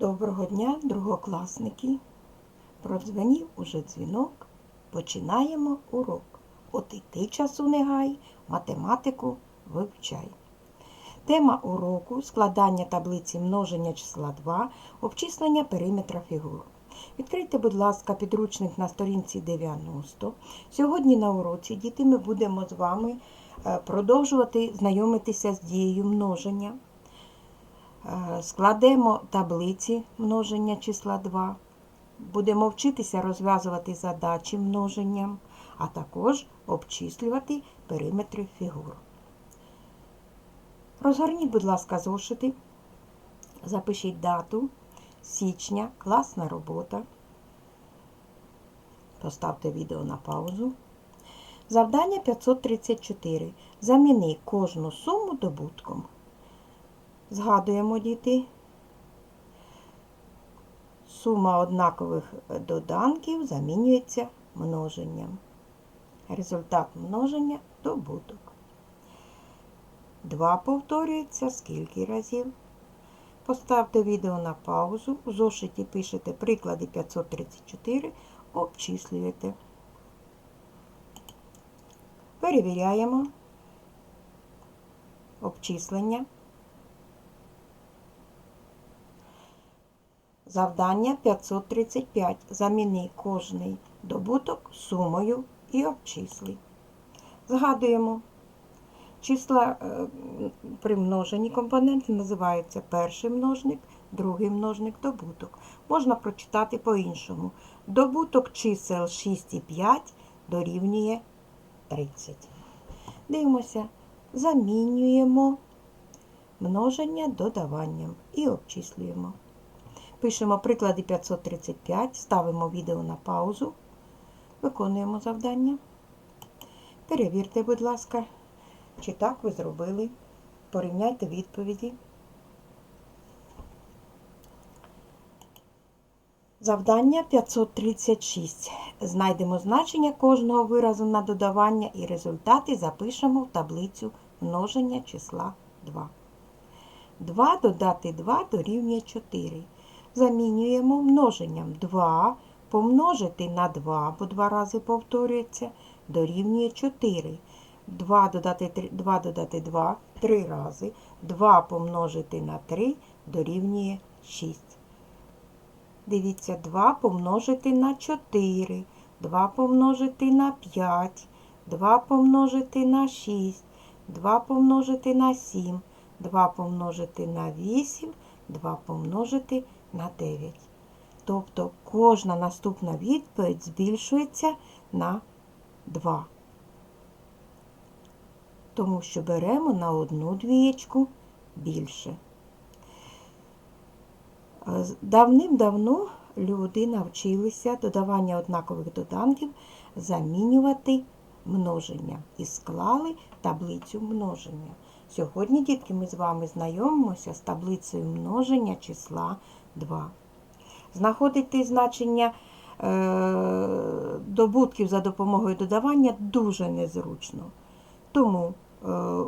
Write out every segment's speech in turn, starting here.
Доброго дня, другокласники. Продзвонів уже дзвінок. Починаємо урок. От і ти часу не гай, математику вивчай. Тема уроку складання таблиці множення числа 2, обчислення периметра фігур. Відкрийте, будь ласка, підручник на сторінці 90. Сьогодні на уроці діти ми будемо з вами е, продовжувати знайомитися з дією множення. Е, Складемо таблиці множення числа 2. Будемо вчитися розв'язувати задачі множенням, а також обчислювати периметри фігур. Розгорніть, будь ласка, зошити. Запишіть дату січня, класна робота. Поставте відео на паузу. Завдання 534. Заміни кожну суму добутком. Згадуємо діти. Сума однакових доданків замінюється множенням. Результат множення добуток. 2 повторюється скільки разів. Поставте відео на паузу. У зошиті пишете приклади 534, обчислюєте. Перевіряємо обчислення. Завдання 535. Заміни кожний добуток сумою і обчисли. Згадуємо. Числа е, при множенні компоненти називаються перший множник, другий множник, добуток. Можна прочитати по-іншому. Добуток чисел 6 і 5 дорівнює 30. Дивимося, замінюємо множення додаванням і обчислюємо. Пишемо приклади 535, ставимо відео на паузу, виконуємо завдання. Перевірте, будь ласка, чи так ви зробили. Порівняйте відповіді. Завдання 536. Знайдемо значення кожного виразу на додавання і результати запишемо в таблицю множення числа 2. 2 додати 2 дорівнює 4 замінюємо множенням 2 помножити на 2, бо 2 рази повторюється, дорівнює 4. 2 додати 3, 2 додати 2 3 рази. 2 помножити на 3 дорівнює 6. Дивіться, 2 помножити на 4, 2 помножити на 5, 2 помножити на 6, 2 помножити на 7, 2 помножити на 8, 2 помножити на 9. Тобто кожна наступна відповідь збільшується на 2. Тому що беремо на одну двієчку більше. Давним-давно люди навчилися додавання однакових доданків замінювати множення і склали таблицю множення. Сьогодні, дітки, ми з вами знайомимося з таблицею множення числа 2. Знаходити значення е, добутків за допомогою додавання дуже незручно. Тому е,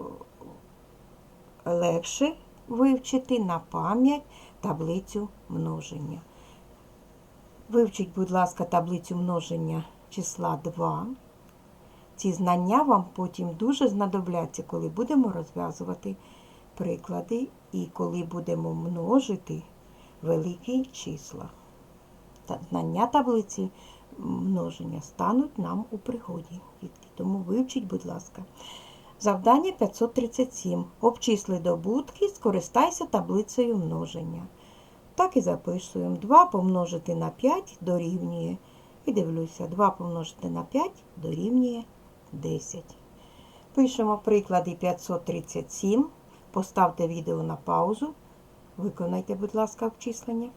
легше вивчити на пам'ять таблицю множення. Вивчіть, будь ласка, таблицю множення числа 2. Ці знання вам потім дуже знадобляться, коли будемо розв'язувати приклади і коли будемо множити великі числа. Та знання таблиці множення стануть нам у пригоді. Тому вивчіть, будь ласка. Завдання 537. Обчисли добутки, скористайся таблицею множення. Так і записуємо. 2 помножити на 5 дорівнює. І дивлюся, 2 помножити на 5 дорівнює 10. Пишемо приклади 537. Поставте відео на паузу. Виконайте, будь ласка, обчислення.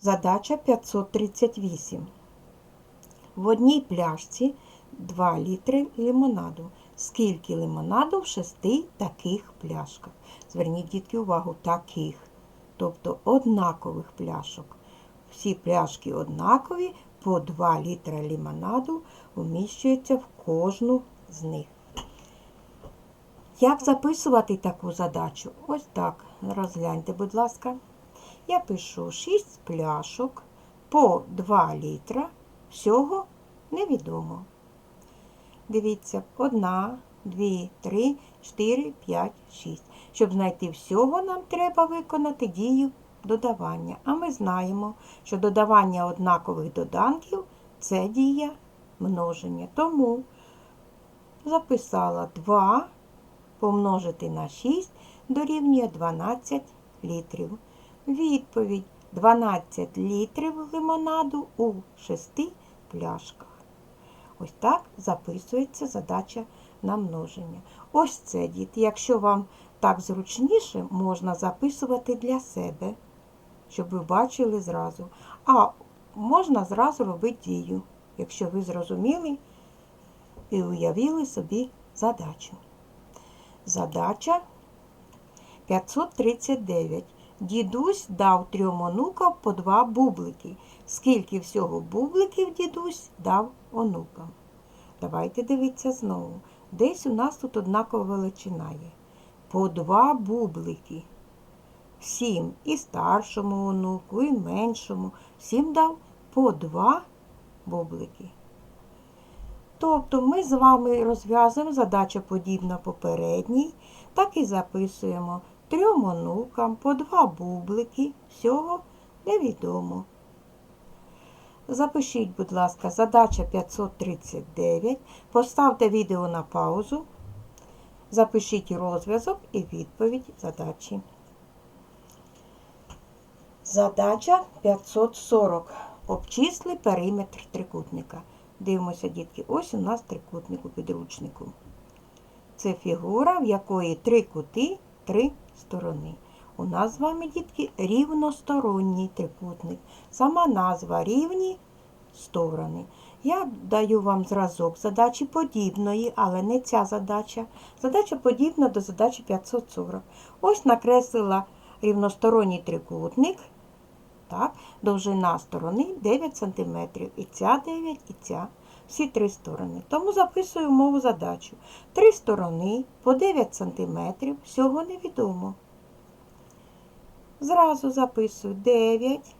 Задача 538. В одній пляшці 2 літри лимонаду. Скільки лимонаду в шести таких пляшках? Зверніть, дітки, увагу, таких, тобто однакових пляшок. Всі пляшки однакові, по 2 літра лимонаду вміщується в кожну з них. Як записувати таку задачу? Ось так. Розгляньте, будь ласка. Я пишу 6 пляшок по 2 літра. Всього невідомо. Дивіться, 1, 2, 3, 4, 5, 6. Щоб знайти всього, нам треба виконати дію додавання. А ми знаємо, що додавання однакових доданків це дія множення. Тому записала 2 помножити на 6 дорівнює 12 літрів. Відповідь 12 літрів лимонаду у 6 пляшках. Ось так записується задача на множення. Ось це, діти. Якщо вам так зручніше, можна записувати для себе, щоб ви бачили зразу. А можна зразу робити дію, якщо ви зрозуміли і уявили собі задачу. Задача 539. Дідусь дав трьом онукам по два бублики. Скільки всього бубликів дідусь дав онукам? Давайте дивіться знову. Десь у нас тут однакова величина є. По два бублики. Всім і старшому онуку, і меншому. Всім дав по два бублики. Тобто ми з вами розв'язуємо задача подібна попередній, так і записуємо трьом онукам по два бублики, всього невідомо. Запишіть, будь ласка, задача 539. Поставте відео на паузу. Запишіть розв'язок і відповідь задачі. Задача 540. Обчисли периметр трикутника. Дивимося, дітки, ось у нас трикутник у підручнику. Це фігура, в якої три кути, три сторони. У нас з вами, дітки, рівносторонній трикутник. Сама назва рівні сторони. Я даю вам зразок задачі подібної, але не ця задача. Задача подібна до задачі 540. Ось накреслила рівносторонній трикутник. Так, довжина сторони 9 см. І ця 9, і ця. Всі три сторони. Тому записую мову задачу. Три сторони по 9 см. Всього невідомо. Зразу записую 9.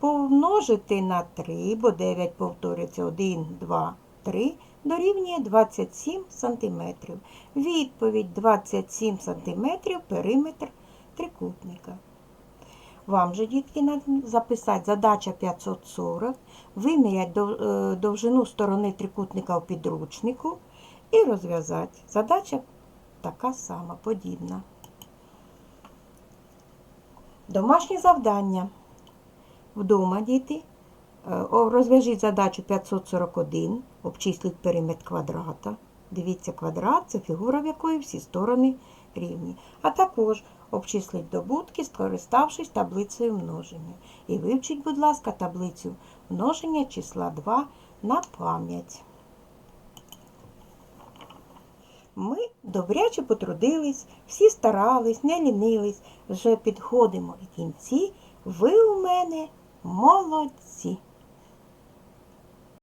Помножити на 3, бо 9 повторюється 1, 2, 3, дорівнює 27 см. Відповідь 27 см периметр трикутника. Вам же, дітки, треба записати задача 540, виміряти е, довжину сторони трикутника в підручнику і розв'язати. Задача така сама, подібна. Домашнє завдання. Вдома, діти, е, розв'яжіть задачу 541, обчисліть периметр квадрата. Дивіться, квадрат це фігура, в якої всі сторони рівні. А також обчисліть добутки, скориставшись таблицею множення. І вивчіть, будь ласка, таблицю множення числа 2 на пам'ять. Ми добряче потрудились, всі старались, не лінились, вже підходимо в кінці. Ви у мене молодці.